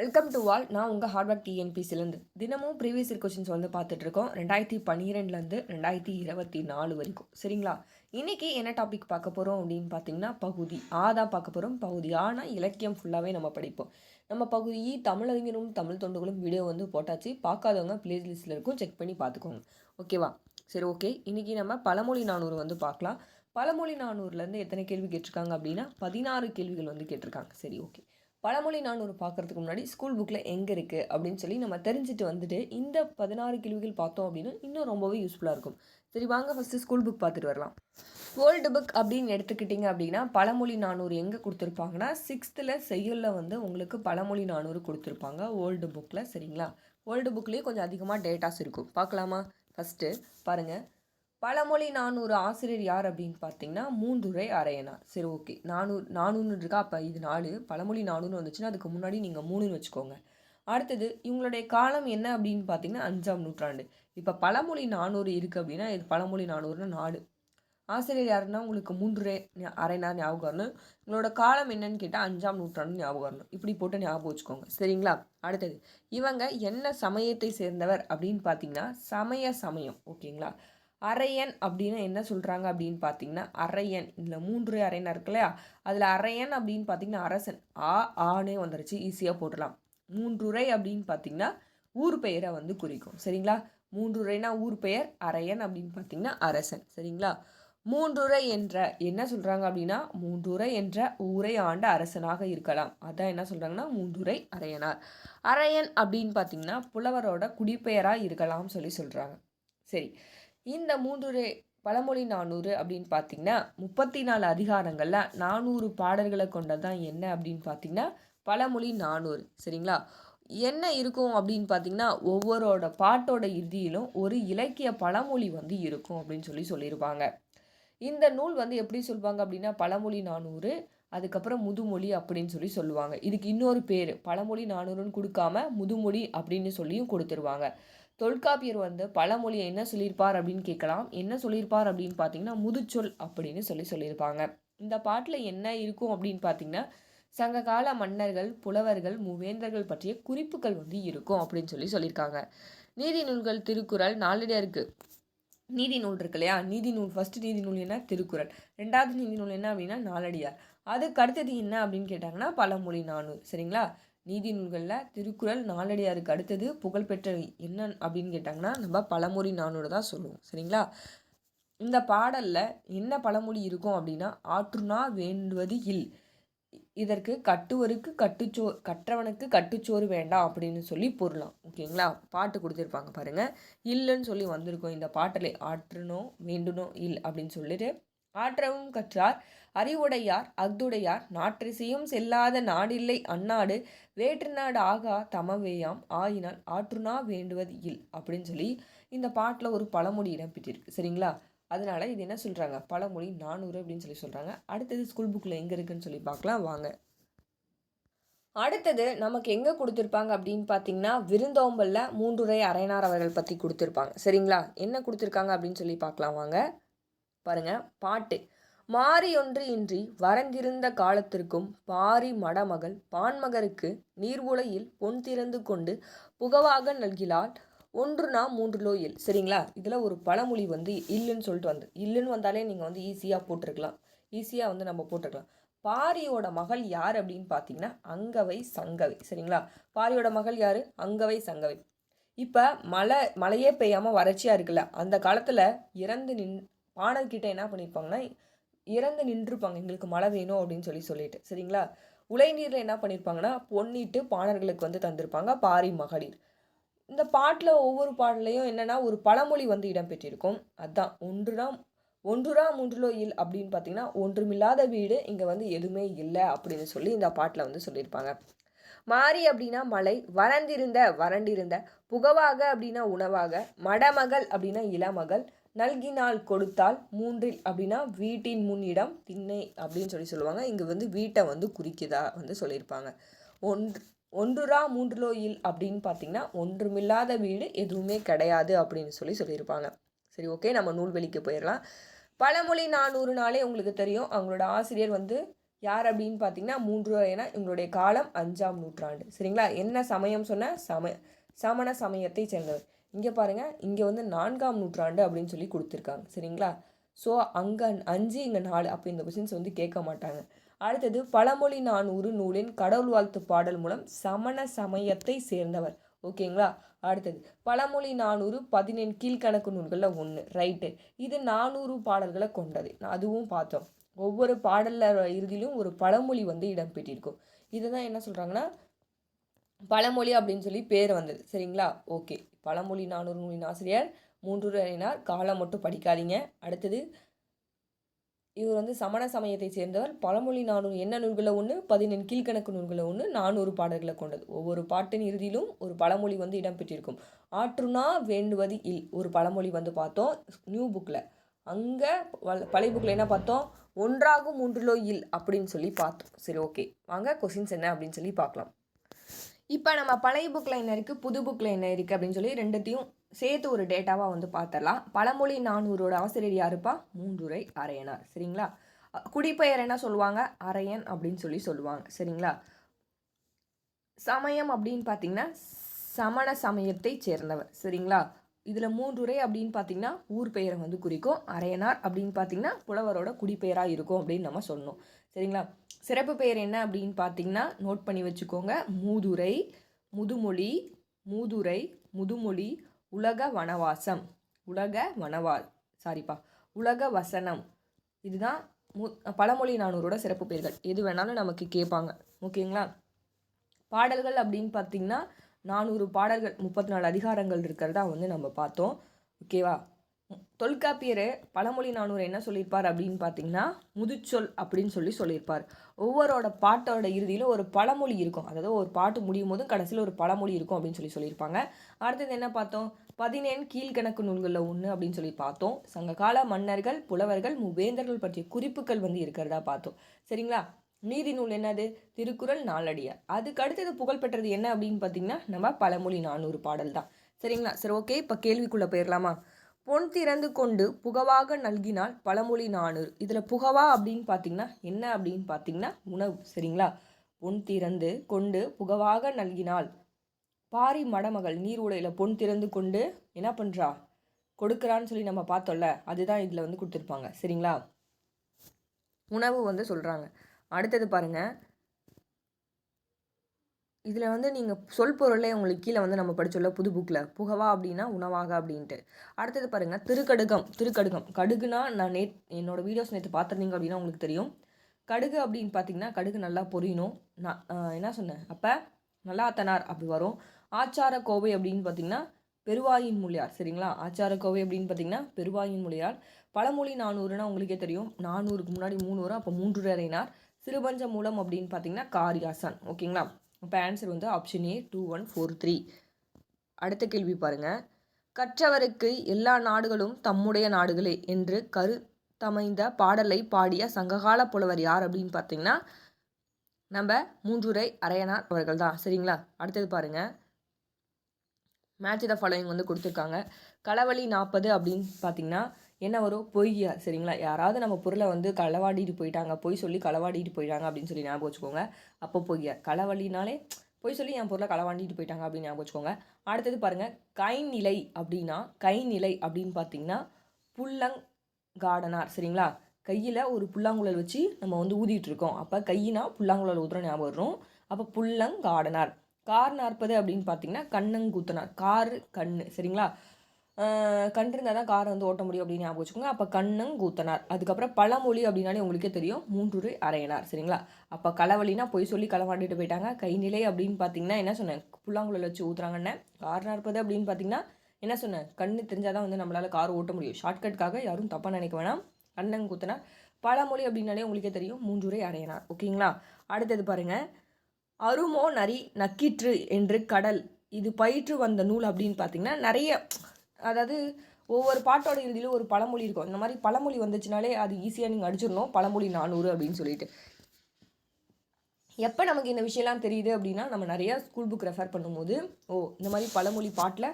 Welcome to all நான் உங்கள் ஹார்ட்வேர்க் டிஎன்பிசிலேருந்து தினமும் ப்ரீவியஸ் இயர் கொஷின்ஸ் வந்து பார்த்துட்ருக்கோம் ரெண்டாயிரத்தி பன்னிரெண்டுலேருந்து ரெண்டாயிரத்தி இருபத்தி நாலு வரைக்கும். சரிங்களா? இன்றைக்கி என்ன டாபிக் பார்க்க போகிறோம் அப்படின்னு பார்த்தீங்கன்னா பகுதி ஆ தான் பார்க்க போகிறோம் பகுதி ஆனால் இலக்கியம் ஃபுல்லாகவே நம்ம படிப்போம். நம்ம பகுதி தமிழறிஞரும் தமிழ் தொண்டுகளும் வீடியோ வந்து போட்டாச்சு. பார்க்காதவங்க லிஸ்ட்டில் இருக்கும் செக் பண்ணி பார்த்துக்கோங்க. ஓகேவா சரி ஓகே இன்றைக்கி நம்ம பழமொழி நானூறு வந்து பார்க்கலாம். பழமொழி நானூறுலேருந்து எத்தனை கேள்வி கேட்டிருக்காங்க அப்படின்னா பதினாறு கேள்விகள் வந்து கேட்டிருக்காங்க. சரி ஓகே பழமொழி நானூறு பார்க்குறதுக்கு முன்னாடி ஸ்கூல் புக்கில் எங்கே இருக்குது அப்படின்னு சொல்லி நம்ம தெரிஞ்சுட்டு வந்துட்டு இந்த பதினாறு கேள்விகள் பார்த்தோம் அப்படின்னா இன்னும் ரொம்பவே யூஸ்ஃபுல்லாக இருக்கும். சரி வாங்க ஃபஸ்ட்டு ஸ்கூல் புக் பார்த்துட்டு வரலாம். வேர்ல்டு புக் அப்படின்னு எடுத்துக்கிட்டிங்க அப்படின்னா பழமொழி நானூறு எங்கே கொடுத்துருப்பாங்கன்னா சிக்ஸ்த்தில் செய்யுளில் வந்து உங்களுக்கு பழமொழி நானூறு கொடுத்துருப்பாங்க வேர்ல்டு புக்கில் சரிங்களா? வேர்ல்டு புக்லேயே கொஞ்சம் அதிகமாக டேட்டாஸ் இருக்கும். பார்க்கலாமா? ஃபஸ்ட்டு பாருங்கள் பழமொழி நானூறு ஆசிரியர் யார் அப்படின்னு பார்த்தீங்கன்னா மூன்றுரை அரையனார். சரி ஓகே. நானூறு நானூறுன்னு இருக்கா? அப்போ இது நாலு. பழமொழி நானூறு வந்துச்சுன்னா அதுக்கு முன்னாடி நீங்கள் மூணுன்னு வச்சுக்கோங்க. அடுத்தது இவங்களுடைய காலம் என்ன அப்படின்னு பார்த்தீங்கன்னா அஞ்சாம் நூற்றாண்டு. இப்போ பழமொழி நானூறு இருக்குது அப்படின்னா இது பழமொழி நானூறுனா நாலு. ஆசிரியர் யாருன்னா உங்களுக்கு மூன்று அரைநாள் ஞாபகம் வரணும். உங்களோட காலம் என்னன்னு கேட்டால் அஞ்சாம் நூற்றாண்டு ஞாபகம் வரணும். இப்படி போட்டு ஞாபகம் வச்சுக்கோங்க. சரிங்களா? அடுத்தது இவங்க என்ன சமயத்தை சேர்ந்தவர் அப்படின்னு பார்த்தீங்கன்னா சமய சமயம். ஓகேங்களா? அரையன் அப்படின்னு என்ன சொல்கிறாங்க அப்படின்னு பார்த்தீங்கன்னா அரையன். இதில் மூன்று அரையன் இருக்கு இல்லையா? அதில் அரையன் அப்படின்னு பார்த்தீங்கன்னா அரசன். ஆ ஆனே வந்துருச்சு. ஈஸியாக போடலாம் மூன்றுரை அப்படின்னு பார்த்தீங்கன்னா ஊர் பெயரை வந்து குறிக்கும். சரிங்களா? மூன்றுரைனா ஊர் பெயர் அரையன் அப்படின்னு பார்த்தீங்கன்னா அரசன். சரிங்களா? மூன்றுரை என்ற என்ன சொல்கிறாங்க அப்படின்னா மூன்றுரை என்ற ஊரை ஆண்ட அரசனாக இருக்கலாம். அதான் என்ன சொல்கிறாங்கன்னா மூன்றுரை அரையனார். அரையன் அப்படின்னு பார்த்தீங்கன்னா புலவரோட குடிப்பெயராக இருக்கலாம்னு சொல்லி சொல்கிறாங்க சரி. இந்த மூன்று பழமொழி நானூறு அப்படின்னு பார்த்தீங்கன்னா முப்பத்தி நாலு அதிகாரங்களில் நானூறு பாடல்களை கொண்டதான் என்ன அப்படின்னு பார்த்தீங்கன்னா பழமொழி நானூறு. சரிங்களா? என்ன இருக்கும் அப்படின்னு பார்த்தீங்கன்னா ஒவ்வொருட பாட்டோட இறுதியிலும் ஒரு இலக்கிய பழமொழி வந்து இருக்கும் அப்படின்னு சொல்லி சொல்லியிருப்பாங்க. இந்த நூல் வந்து எப்படி சொல்லுவாங்க அப்படின்னா பழமொழி நானூறு அதுக்கப்புறம் முதுமொழி அப்படின்னு சொல்லி சொல்லுவாங்க. இதுக்கு இன்னொரு பேர் பழமொழி நானூறுன்னு கொடுக்காம முதுமொழி அப்படின்னு சொல்லியும் கொடுத்துருவாங்க. தொல்காப்பியர் வந்து பழமொழியை என்ன சொல்லியிருப்பார் அப்படின்னு கேட்கலாம். என்ன சொல்லியிருப்பார் அப்படின்னு பார்த்தீங்கன்னா முதுச்சொல் அப்படின்னு சொல்லி சொல்லியிருப்பாங்க. இந்த பாட்டில் என்ன இருக்கும் அப்படின்னு பார்த்தீங்கன்னா சங்ககால மன்னர்கள் புலவர்கள் மூவேந்தர்கள் பற்றிய குறிப்புகள் வந்து இருக்கும் அப்படின்னு சொல்லி சொல்லியிருக்காங்க. நீதி நூல்கள் திருக்குறள் நாளிடருக்கு நீதி நூல் இருக்கு இல்லையா? நீதி நூல் ஃபஸ்ட்டு நீதி நூல் என்ன? திருக்குறள். ரெண்டாவது நீதி நூல் என்ன அப்படின்னா நாலடியார் அதுக்கு அடுத்தது என்ன அப்படின்னு கேட்டாங்கன்னா பழமொழி நானூறு. சரிங்களா? நீதி நூல்களில் திருக்குறள் நாலடியாருக்கு அடுத்தது புகழ்பெற்ற என்ன அப்படின்னு கேட்டாங்கன்னா நம்ம பழமொழி நானோடு தான் சொல்லுவோம். சரிங்களா? இந்த பாடலில் என்ன பழமொழி இருக்கும் அப்படின்னா ஆற்றுனா வேண்டுவது இல். இதற்கு கட்டுவருக்கு கட்டுச்சோ கற்றவனுக்கு கட்டுச்சோறு வேண்டாம் அப்படின்னு சொல்லி பொருளாம். ஓகேங்களா? பாட்டு கொடுத்துருப்பாங்க பாருங்கள் இல்லைன்னு சொல்லி வந்திருக்கோம் இந்த பாட்டில் ஆற்றுனோ வேண்டுனோ இல் அப்படின்னு சொல்லிட்டு ஆற்றவும் கற்றார். அறிவுடையார் அஃதுடையார் நாற்றிசையும் செல்லாத நாடில்லை அந்நாடு வேற்று நாடு ஆகா தமவேயாம் ஆயினால் ஆற்றுனா வேண்டுவது இல் அப்படின்னு சொல்லி இந்த பாட்டில் ஒரு பழமொழி இடம்பெற்றிருக்கு. சரிங்களா? அதனால இது என்ன சொல்கிறாங்க பழமொழி நானூறு அப்படின்னு சொல்லி சொல்கிறாங்க அடுத்தது ஸ்கூல் புக்கில் எங்கே இருக்குன்னு சொல்லி பார்க்கலாம். வாங்க. அடுத்தது நமக்கு எங்கே கொடுத்துருப்பாங்க அப்படின்னு பார்த்தீங்கன்னா விருந்தோம்பலில் மூன்றுரை அரையனார் அவர்கள் பற்றி கொடுத்துருப்பாங்க. சரிங்களா? என்ன கொடுத்துருக்காங்க அப்படின்னு சொல்லி பார்க்கலாம். வாங்க. பாருங்கள் பாட்டு. மாறியொன்று இன்றி வரங்கிருந்த காலத்திற்கும் பாரி மடமகள் பான்மகருக்கு நீர்வுலையில் பொன் திறந்து கொண்டு புகவாக நல்கிலால் நாம் மூன்று லோயில். சரிங்களா? இதில் ஒரு பழமொழி வந்து இல்லுன்னு சொல்லிட்டு வந்து இல்லைன்னு வந்தாலே நீங்கள் வந்து ஈஸியாக போட்டிருக்கலாம். ஈஸியாக வந்து நம்ம போட்டிருக்கலாம். பாரியோட மகள் யார் அப்படின்னு பார்த்தீங்கன்னா அங்கவை சங்கவை. சரிங்களா? பாரியோட மகள் யார்? அங்கவை சங்கவை. இப்போ மழை மழையே பெய்யாமல் வறட்சியாக இருக்குல்ல அந்த காலத்தில் இறந்து நின் பாணர்கிட்ட என்ன பண்ணியிருப்பாங்கன்னா இறந்து நின்றுப்பாங்க. எங்களுக்கு மழை வேணும் அப்படின்னு சொல்லி சொல்லிட்டு. சரிங்களா? உலைநீரில் என்ன பண்ணியிருப்பாங்கன்னா பொன்னிட்டு பாணர்களுக்கு வந்து தந்திருப்பாங்க. பாரி மகளிர். இந்த பாட்டில் ஒவ்வொரு பாடலையும் என்னென்னா ஒரு பழமொழி வந்து இடம்பெற்றிருக்கும் அதுதான் ஒன்றுனா ஒன்றுரா மூன்றுலோ இல் அப்படின்னு பார்த்தீங்கன்னா ஒன்றுமில்லாத வீடு இங்கே வந்து எதுவுமே இல்லை அப்படின்னு சொல்லி இந்த பாட்டில் வந்து சொல்லியிருப்பாங்க மாறி அப்படின்னா மலை வறண்டிருந்த வறண்டிருந்த புகவாக அப்படின்னா உணவாக மடமகள் அப்படின்னா இளமகள் நல்கினால் கொடுத்தால் மூன்றில் அப்படின்னா வீட்டின் முன்னிடம் திண்ணை அப்படின்னு சொல்லி சொல்லுவாங்க. இங்கே வந்து வீட்டை வந்து குறிக்குதா வந்து சொல்லியிருப்பாங்க. ஒன்று ஒன்றுரா மூன்றுலோ இல் அப்படின்னு பார்த்தீங்கன்னா ஒன்றுமில்லாத வீடு எதுவுமே கிடையாது அப்படின்னு சொல்லி சொல்லியிருப்பாங்க. சரி ஓகே நம்ம நூல்வெளிக்கு போயிடலாம். பழமொழி நானூறு நாளே உங்களுக்கு தெரியும். அவங்களோட ஆசிரியர் வந்து யார் அப்படின்னு பார்த்தீங்கன்னா மூன்று ஏன்னா இவங்களுடைய காலம் அஞ்சாம் நூற்றாண்டு. சரிங்களா? என்ன சமயம் சொன்ன? சம சமண சமயத்தை சேர்ந்தவர். இங்கே பாருங்கள் இங்கே வந்து நான்காம் நூற்றாண்டு அப்படின்னு சொல்லி கொடுத்துருக்காங்க. சரிங்களா? ஸோ அங்கே அஞ்சு இங்கே நாலு அப்போ இந்த கொஷின்ஸ் வந்து கேட்க மாட்டாங்க. அடுத்தது பழமொழி நானூறு நூலின் கடவுள் வாழ்த்து பாடல் மூலம் சமண சமயத்தை சேர்ந்தவர். ஓகேங்களா? அடுத்தது பழமொழி நானூறு பதினெண் கீழ்கணக்கு நூல்களில் ஒன்று ரைட்டு. இது நானூறு பாடல்களை கொண்டது. அதுவும் பார்த்தோம். ஒவ்வொரு பாடலில் இறுதியிலும் ஒரு பழமொழி வந்து இடம்பெற்றிருக்கும். இதுதான் என்ன சொல்கிறாங்கன்னா பழமொழி அப்படின்னு சொல்லி பேர் வந்தது. சரிங்களா? ஓகே. பழமொழி நானூறு நூலின் ஆசிரியர் மூன்று காலம் மட்டும் படிக்காதீங்க. அடுத்தது இவர் வந்து சமண சமயத்தை சேர்ந்தவர். பழமொழி நானூறு என்ன நூல்களை ஒன்று பதினெண் கீழ்கணக்கு நூல்களை ஒன்று நானூறு பாடல்களை கொண்டது. ஒவ்வொரு பாட்டின் இறுதியிலும் ஒரு பழமொழி வந்து இடம்பெற்றிருக்கும். ஆற்றுனா வேண்டுவது இல் ஒரு பழமொழி வந்து பார்த்தோம் நியூ புக்கில் அங்கே பழைய புக்கில் என்ன பார்த்தோம்? ஒன்றாகும் மூன்றிலோ இல் அப்படின்னு சொல்லி பார்த்தோம். சரி ஓகே வாங்க கொஷின்ஸ் என்ன அப்படின்னு சொல்லி பார்க்கலாம். இப்போ நம்ம பழைய புக்கில் என்ன இருக்குது புது புக்கில் என்ன இருக்குது அப்படின்னு சொல்லி ரெண்டுத்தையும் சேர்த்து ஒரு டேட்டாவாக வந்து பார்த்துடலாம் பழமொழி நானூரோட ஆசிரியர் யாருப்பா? மூன்றுரை அரையனார். சரிங்களா? குடிப்பெயர் என்ன சொல்லுவாங்க? அரையன் அப்படின்னு சொல்லி சொல்லுவாங்க. சரிங்களா? சமயம் அப்படின்னு பார்த்தீங்கன்னா சமண சமயத்தை சேர்ந்தவர். சரிங்களா? இதில் மூன்றுரை அப்படின்னு பார்த்தீங்கன்னா ஊர் பெயரை வந்து குறிக்கும். அரையனார் அப்படின்னு பார்த்தீங்கன்னா புலவரோட குடிப்பெயராக இருக்கும் அப்படின்னு நம்ம சொன்னோம் சரிங்களா? சிறப்பு பெயர் என்ன அப்படின்னு பார்த்தீங்கன்னா நோட் பண்ணி வச்சுக்கோங்க. மூதுரை முதுமொழி மூதுரை முதுமொழி உலக வனவாசம். உலக வனவா சாரிப்பா உலக வசனம். இதுதான் மு பழமொழி நானூரோட சிறப்பு பெயர்கள். எது வேணாலும் நமக்கு கேட்பாங்க. ஓகேங்களா? பாடல்கள் அப்படின்னு பார்த்தீங்கன்னா நானூறு பாடல்கள் முப்பத்தி நாலு அதிகாரங்கள் இருக்கிறதா வந்து நம்ம பார்த்தோம். ஓகேவா? தொல்காப்பியர் பழமொழி நானூறு என்ன சொல்லியிருப்பார் அப்படின்னு பார்த்தீங்கன்னா முதுச்சொல் அப்படின்னு சொல்லி சொல்லியிருப்பார். ஒவ்வொருட பாட்டோட இறுதியில் ஒரு பழமொழி இருக்கும். அதாவது ஒரு பாட்டு முடியும் போதும் கடைசியில் ஒரு பழமொழி இருக்கும் அப்படின்னு சொல்லி சொல்லியிருப்பாங்க. அடுத்தது என்ன பார்த்தோம்? பதினேழு கீழ்கணக்கு நூல்களில் ஒன்று அப்படின்னு சொல்லி பார்த்தோம். சங்ககால மன்னர்கள் புலவர்கள் முவேந்தர்கள் பற்றிய குறிப்புகள் வந்து இருக்கிறதா பார்த்தோம். சரிங்களா? நீதி நூல் என்னது? திருக்குறள் நாளடியார். அதுக்கு அடுத்தது புகழ்பெற்றது என்ன அப்படின்னு பார்த்தீங்கன்னா நம்ம பழமொழி நானூறு பாடல் தான் சரிங்களா? சரி ஓகே. இப்போ கேள்விக்குள்ளே போயிடலாமா பொன் திறந்து கொண்டு புகவாக நல்கினால் பழமொழி நானூறு. இதில் புகவா அப்படின்னு பார்த்தீங்கன்னா என்ன அப்படின்னு பார்த்தீங்கன்னா உணவு. சரிங்களா? பொன் திறந்து கொண்டு புகவாக நல்கினால் பாரி மடமகள் நீர் உடையில் பொன் திறந்து கொண்டு என்ன பண்ணுறா கொடுக்குறான்னு சொல்லி நம்ம பார்த்தோம்ல அதுதான் இதில் வந்து கொடுத்துருப்பாங்க. சரிங்களா? உணவு வந்து சொல்கிறாங்க அடுத்தது பாருங்கள் இதில் வந்து நீங்கள் சொல் பொருளே உங்களுக்கு கீழே வந்து நம்ம படிச்சுள்ள புது புக்கில் புகவா அப்படின்னா உணவாக அப்படின்ட்டு. அடுத்தது பாருங்கள் திருக்கடுகம். திருக்கடுகம். கடுகுனா நான் நேத் என்னோடய வீடியோஸ் நேற்று பார்த்துருந்தீங்க அப்படின்னா உங்களுக்கு தெரியும். கடுகு அப்படின்னு பார்த்தீங்கன்னா கடுகு நல்லா பொரியணும் நான் என்ன சொன்னேன்? அப்போ நல்லா அத்தனார் அப்படி வரும். ஆச்சார கோவை அப்படின்னு பார்த்தீங்கன்னா பெருவாயின் மொழியார் சரிங்களா? ஆச்சார கோவை அப்படின்னு பார்த்தீங்கன்னா பெருவாயின் மொழியார் பழமொழி நானூறுனா உங்களுக்கே தெரியும். நானூறுக்கு முன்னாடி மூணு வரும் அப்போ மூன்று அறையினார் சிறுபஞ்ச மூலம் அப்படின்னு பார்த்தீங்கன்னா காரியாசான். ஓகேங்களா? இப்போ ஆன்சர் வந்து option A two one four three அடுத்த கேள்வி பாருங்கள் கற்றவருக்கு எல்லா நாடுகளும் தம்முடைய நாடுகளே என்று கருத்தமைந்த பாடலை பாடிய சங்ககால புலவர் யார் அப்படின்னு பார்த்தீங்கன்னா நம்ம மூன்றுரை அரையனார் அவர்கள் தான். சரிங்களா? அடுத்தது பாருங்கள் மேட்ச் த ஃபாலோயிங் வந்து கொடுத்துருக்காங்க. களவழி நாற்பது அப்படின்னு பார்த்தீங்கன்னா என்ன வரும்? பொய்யா? சரிங்களா? யாராவது நம்ம பொருளை வந்து களவாடிட்டு போயிட்டாங்க. பொய் சொல்லி களவாடிட்டு போயிட்டாங்க அப்படின்னு சொல்லி ஞாபகம் வச்சுக்கோங்க. அப்போ பொய்யா? களவழினாலே பொய் சொல்லி என் பொருளை களவாண்டிட்டு போயிட்டாங்க அப்படின்னு ஞாபகம் வச்சுக்கோங்க. அடுத்தது பாருங்கள் கைநிலை அப்படின்னா கைநிலை அப்படின்னு பார்த்தீங்கன்னா புல்லங் கார்டனார் சரிங்களா? கையில் ஒரு புல்லாங்குழல் வச்சு நம்ம வந்து ஊதிட்டு இருக்கோம். அப்போ கையினா புல்லாங்குழல் ஊதுற ஞாபகம் வரும். அப்போ புல்லங் கார்டனார் கார் நாற்பது அப்படின்னு பார்த்தீங்கன்னா கண்ணங்கூத்தனார். கார் கண்ணு. சரிங்களா? கண் இருந்தால் தான் காரை வந்து ஓட்ட முடியும் அப்படின்னு ஞாபகம் வச்சுக்கோங்க. அப்போ கண்ணங் கூத்தனார். அதுக்கப்புறம் பழமொழி அப்படின்னாலே உங்களுக்கே தெரியும். மூன்று அரையனார். சரிங்களா? அப்போ களவழினா பொய் சொல்லி களவாண்டிட்டு போயிட்டாங்க. கைநிலை அப்படின்னு பார்த்தீங்கன்னா என்ன சொன்னேன்? புல்லாங்குழல் வச்சு ஊற்றுறாங்கன்னு கார் நாற்பது அப்படின்னு பார்த்தீங்கன்னா என்ன சொன்னேன்? கண்ணு தெரிஞ்சால் தான் வந்து நம்மளால் கார் ஓட்ட முடியும். ஷார்ட்கட்காக யாரும் தப்பாக நினைக்க வேணாம். கண்ணங் கூத்தனார். பழமொழி அப்படின்னாலே உங்களுக்கே தெரியும். மூன்றுரை அரையனார். ஓகேங்களா? அடுத்தது பாருங்கள் அருமோ நரி நக்கிற்று என்று கடல். இது பயிற்று வந்த நூல் அப்படின்னு பார்த்தீங்கன்னா நிறைய அதாவது ஒவ்வொரு பாட்டோட இறுதியிலும் ஒரு பழமொழி இருக்கும். இந்த மாதிரி பழமொழி வந்துச்சுனாலே அது ஈஸியாக நீங்கள் அடிச்சிடணும். பழமொழி நானூறு அப்படின்னு சொல்லிட்டு. எப்போ நமக்கு இந்த விஷயம்லாம் தெரியுது அப்படின்னா நம்ம நிறையா ஸ்கூல் புக் ரெஃபர் பண்ணும்போது ஓ இந்த மாதிரி பழமொழி பாட்டில்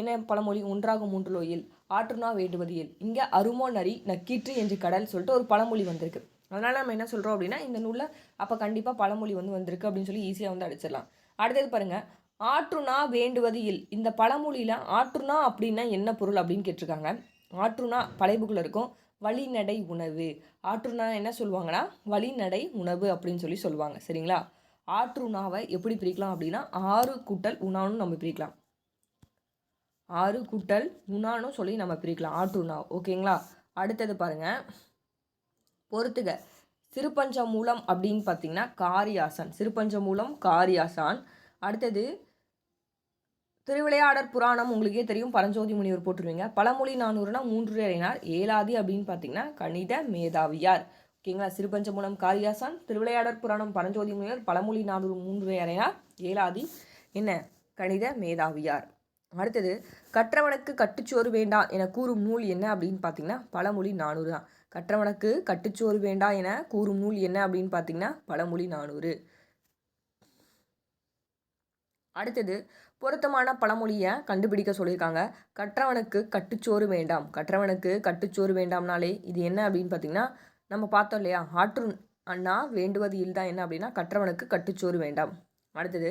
என்ன பழமொழி? ஒன்றாக மூன்றுலோ இயல். ஆற்றுனா வேண்டுவதியல் இங்கே அருமோ நரி நக்கீற்று என்று கடல் சொல்லிட்டு ஒரு பழமொழி வந்திருக்கு. அதனால் நம்ம என்ன சொல்கிறோம் அப்படின்னா இந்த நூலில் அப்போ கண்டிப்பாக பழமொழி வந்து வந்திருக்கு அப்படின்னு சொல்லி ஈஸியாக வந்து அடிச்சிடலாம். அடுத்தது பாருங்கள் ஆற்றுனா வேண்டுவது இல் இந்த பழமொழியில் ஆற்றுனா அப்படின்னா என்ன பொருள் அப்படின்னு கேட்டிருக்காங்க. ஆற்றுனா பழைப்புக்குள்ள இருக்கும். வழிநடை உணவு. ஆற்றுனா என்ன சொல்லுவாங்கன்னா? வழிநடை உணவு அப்படின்னு சொல்லி சொல்லுவாங்க. சரிங்களா? ஆற்றுணாவை எப்படி பிரிக்கலாம் அப்படின்னா ஆறு கூட்டல் உணான்னு நம்ம பிரிக்கலாம். ஆறு கூட்டல் உணான்னு சொல்லி நம்ம பிரிக்கலாம். ஆற்றுணா. ஓகேங்களா? அடுத்தது பாருங்கள் பொறுத்துக. சிறுபஞ்ச மூலம் அப்படின்னு பார்த்தீங்கன்னா காரியாசன். சிறுபஞ்ச மூலம் காரியாசான். அடுத்தது திருவிளையாடற் புராணம் உங்களுக்கே தெரியும். பரஞ்சோதி முனிவர் போட்டுருவீங்க. பழமொழி நானூறுனா மூன்று அறையினார் ஏலாதி அப்படின்னு பார்த்தீங்கன்னா கணித மேதாவியார். ஓகேங்களா? சிறுபஞ்சமூலம் காளியாசான் திருவிளையாடற் புராணம் பரஞ்சோதி முனிவர் பழமொழி நானூறு மூன்று அறையினார் ஏலாதி என்ன? கணித மேதாவியார். அடுத்தது கற்றவனுக்கு கட்டுச்சோறு வேண்டாம் என கூறும் நூல் என்ன அப்படின்னு பார்த்தீங்கன்னா பழமொழி நானூறு தான். கற்றவனுக்கு கட்டுச்சோறு வேண்டாம் என கூறும் நூல் என்ன அப்படின்னு பார்த்தீங்கன்னா பழமொழி நானூறு. அடுத்தது பொருத்தமான பழமொழியை கண்டுபிடிக்க சொல்லியிருக்காங்க. கற்றவனுக்கு கட்டுச்சோறு வேண்டாம். கற்றவனுக்கு கட்டுச்சோறு வேண்டாம்னாலே இது என்ன அப்படின்னு பார்த்தீங்கன்னா நம்ம பார்த்தோம் இல்லையா ஆற்று அண்ணா வேண்டுவது தான் என்ன அப்படின்னா கற்றவனுக்கு கட்டுச்சோறு வேண்டாம். அடுத்தது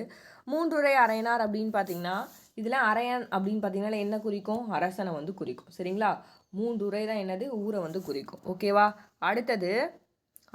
மூன்றுரை அரையனார் அப்படின்னு பார்த்தீங்கன்னா இதில் அரையன் அப்படின்னு பார்த்தீங்கன்னா என்ன குறிக்கும்? அரசனை வந்து குறிக்கும். சரிங்களா? மூன்றுரை தான் என்னது? ஊரை வந்து குறிக்கும். ஓகேவா அடுத்தது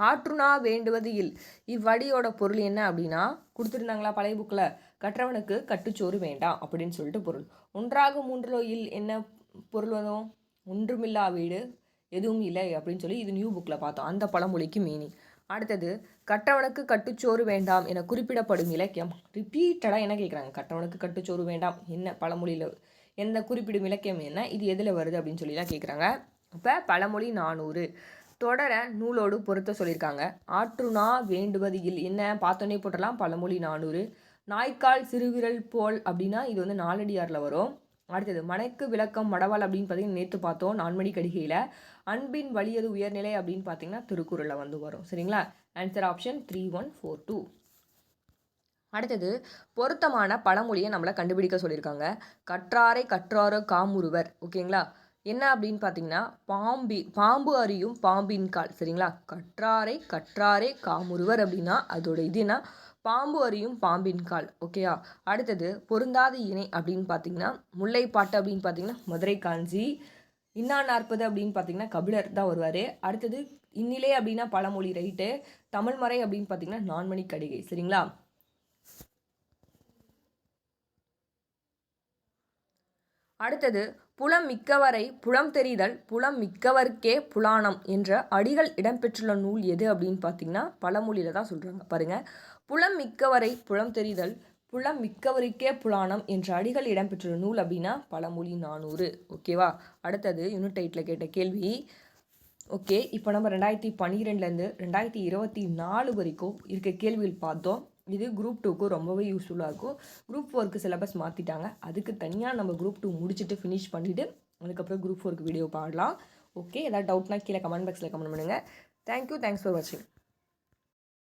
ஆற்றுனா வேண்டுவது இல். இவ்வடியோட பொருள் என்ன அப்படின்னா கொடுத்துருந்தாங்களா பழைய புக்கில் கற்றவனுக்கு கட்டுச்சோறு வேண்டாம் அப்படின்னு சொல்லிட்டு பொருள். ஒன்றாக மூன்றிலோ இல் என்ன பொருள் வரும்? ஒன்றுமில்லா வீடு எதுவும் இல்லை அப்படின்னு சொல்லி இது நியூ புக்கில் பார்த்தோம். அந்த பழமொழிக்கு மீனிங் அடுத்தது கற்றவனுக்கு கட்டுச்சோறு வேண்டாம் என குறிப்பிடப்படும் இலக்கியம். ரிப்பீட்டடாக என்ன கேட்குறாங்க? கற்றவனுக்கு கட்டுச்சோறு வேண்டாம் என்ன பழமொழியில் எந்த குறிப்பிடும் இலக்கியம் என்ன? இது எதில் வருது அப்படின்னு சொல்லிலாம் கேட்குறாங்க. இப்போ பழமொழி நானூறு. தொடர நூலோடு பொருத்த சொல்லியிருக்காங்க. ஆற்றுனா வேண்டுவது இல் என்ன? பார்த்தோன்னே போட்டலாம் பழமொழி நானூறு. நாய்க்கால் சிறுவிரல் போல் அப்படின்னா இது வந்து நாலடியாரில் வரும். அடுத்தது மனைக்கு விளக்கம் மடவாள் அப்படின்னு பார்த்தீங்கன்னா நேற்று பார்த்தோம் நான்மணி கடிகையில். அன்பின் வலியது உயர்நிலை அப்படின்னு பார்த்தீங்கன்னா திருக்குறளில் வந்து வரும். சரிங்களா? Answer option three one four two அடுத்தது பொருத்தமான பழமொழியை நம்மளை கண்டுபிடிக்க சொல்லியிருக்காங்க. கற்றாரை கற்றாரோ காமுருவர் ஓகேங்களா? என்ன அப்படின்னு பார்த்தீங்கன்னா பாம்பி பாம்பு அறியும் பாம்பின் கால். சரிங்களா? கற்றாரை கற்றாரே காமுருவர் அப்படின்னா அதோட இது என்ன? பாம்பு அறியும் பாம்பின் கால் ஓகேயா அடுத்தது பொருந்தாத இணை அப்படின்னு பார்த்தீங்கன்னா முல்லைப்பாட்டு அப்படின்னு பார்த்தீங்கன்னா மதுரை காஞ்சி இன்னா நாற்பது அப்படின்னு பார்த்தீங்கன்னா கபிலர் தான் வருவார். அடுத்தது இந்நிலை அப்படின்னா பழமொழி ரைட்டு தமிழ்மறை அப்படின்னு பார்த்தீங்கன்னா நான்மணி கடிகை சரிங்களா? அடுத்தது புலம் மிக்கவரை புலம் தெரிதல் புலம் மிக்கவர்க்கே புலானம் என்ற அடிகள் இடம்பெற்றுள்ள நூல் எது அப்படின்னு பார்த்தீங்கன்னா பழமொழியில் தான் சொல்கிறாங்க பாருங்கள் புலம் மிக்கவரை புலம் தெரிதல் புலம் மிக்கவருக்கே புலானம் என்ற அடிகள் இடம்பெற்றுள்ள நூல் அப்படின்னா பழமொழி நானூறு. ஓகேவா அடுத்தது யூனிட் எயிட்டில் கேட்ட கேள்வி. ஓகே இப்போ நம்ம ரெண்டாயிரத்தி பன்னிரெண்டுலேருந்து ரெண்டாயிரத்தி இருபத்தி நாலு வரைக்கும் இருக்க கேள்விகள் பார்த்தோம். இது குரூப் டூக்கு ரொம்பவே யூஸ்ஃபுல்லாக இருக்கும். குரூப் ஃபோருக்கு சிலபஸ் மாற்றிட்டாங்க அதுக்கு தனியாக நம்ம குரூப் டூ முடிச்சுட்டு ஃபினிஷ் பண்ணிவிட்டு அதுக்கப்புறம் குரூப் ஃபோருக்கு வீடியோ பாடலாம். ஓகே ஏதாவது டவுட்னா கீழே கமெண்ட் பாக்ஸில் கமெண்ட் பண்ணுங்கள் தேங்க்யூ தேங்க்ஸ் ஃபார் வாட்சிங்